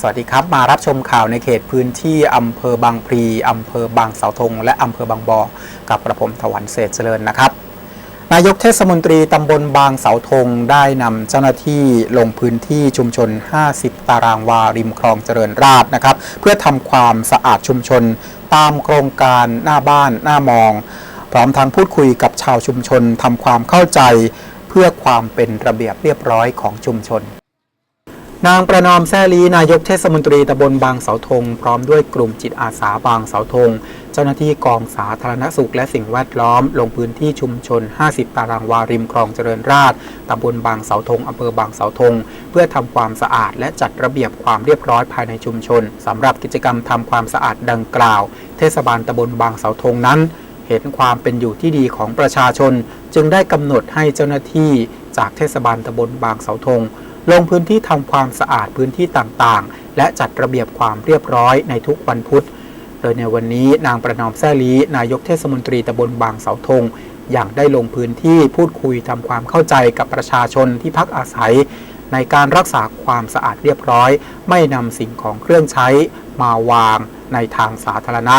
สวัสดีครับ มารับชมข่าวในเขตพื้นที่อำเภอบางพลีอำเภอบางเสาธง และอำเภอบางบอกับกระผมถวันเศษเจริญนะครับ นายกเทศมนตรีตำบลบางเสาธงได้นำเจ้าหน้าที่ลงพื้นที่ชุมชน 50 ตารางวาริมคลองเจริญราษนะครับ เพื่อทำความสะอาดชุมชน ตามโครงการหน้าบ้านหน้ามอง พร้อมทั้งพูดคุยกับชาวชุมชนทำความเข้าใจ เพื่อความเป็นระเบียบเรียบร้อยของชุมชน นางประนอมแซ่ลีนายกเทศมนตรีตำบลบางเสาธง พร้อมด้วยกลุ่มจิตอาสาบางเสาธง เจ้าหน้าที่กองสาธารณสุขและสิ่งแวดล้อม ลงพื้นที่ชุมชน 50 ตารางวาริมคลองเจริญราษฎร์ตำบลบางเสาธงอำเภอบางเสาธง เพื่อทำความสะอาดและจัดระเบียบความเรียบร้อยภายในชุมชนสำหรับกิจกรรมทำความสะอาดดังกล่าว เทศบาลตำบลบางเสาธงนั้น เห็นความเป็นอยู่ที่ดีของประชาชน จึงได้กำหนดให้เจ้าหน้าที่จากเทศบาลตำบลบางเสาธง ลงพื้นที่ทำความสะอาดพื้นที่ต่างๆ และจัดระเบียบความเรียบร้อยในทุกวันพุธ โดยในวันนี้นางประนอมแซ่ลีนายกเทศมนตรีตำบลบางเสาธงอย่างได้ลงพื้นที่พูดคุยทำความเข้าใจกับประชาชนที่พักอาศัย ในการรักษาความสะอาดเรียบร้อย ไม่นำสิ่งของเครื่องใช้มาวางในทางสาธารณะ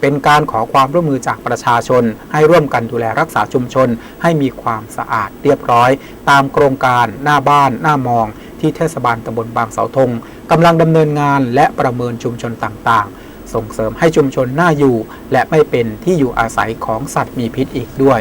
เป็นการขอความร่วมมือจากประชาชน ให้ร่วมกันดูแลรักษาชุมชน ให้มีความสะอาดเรียบร้อย ตามโครงการหน้าบ้านหน้ามอง ที่เทศบาลตำบลบางเสาธงกำลังดำเนินงานและประเมินชุมชนต่างๆ ส่งเสริมให้ชุมชนน่าอยู่ และไม่เป็นที่อยู่อาศัยของสัตว์มีพิษอีกด้วย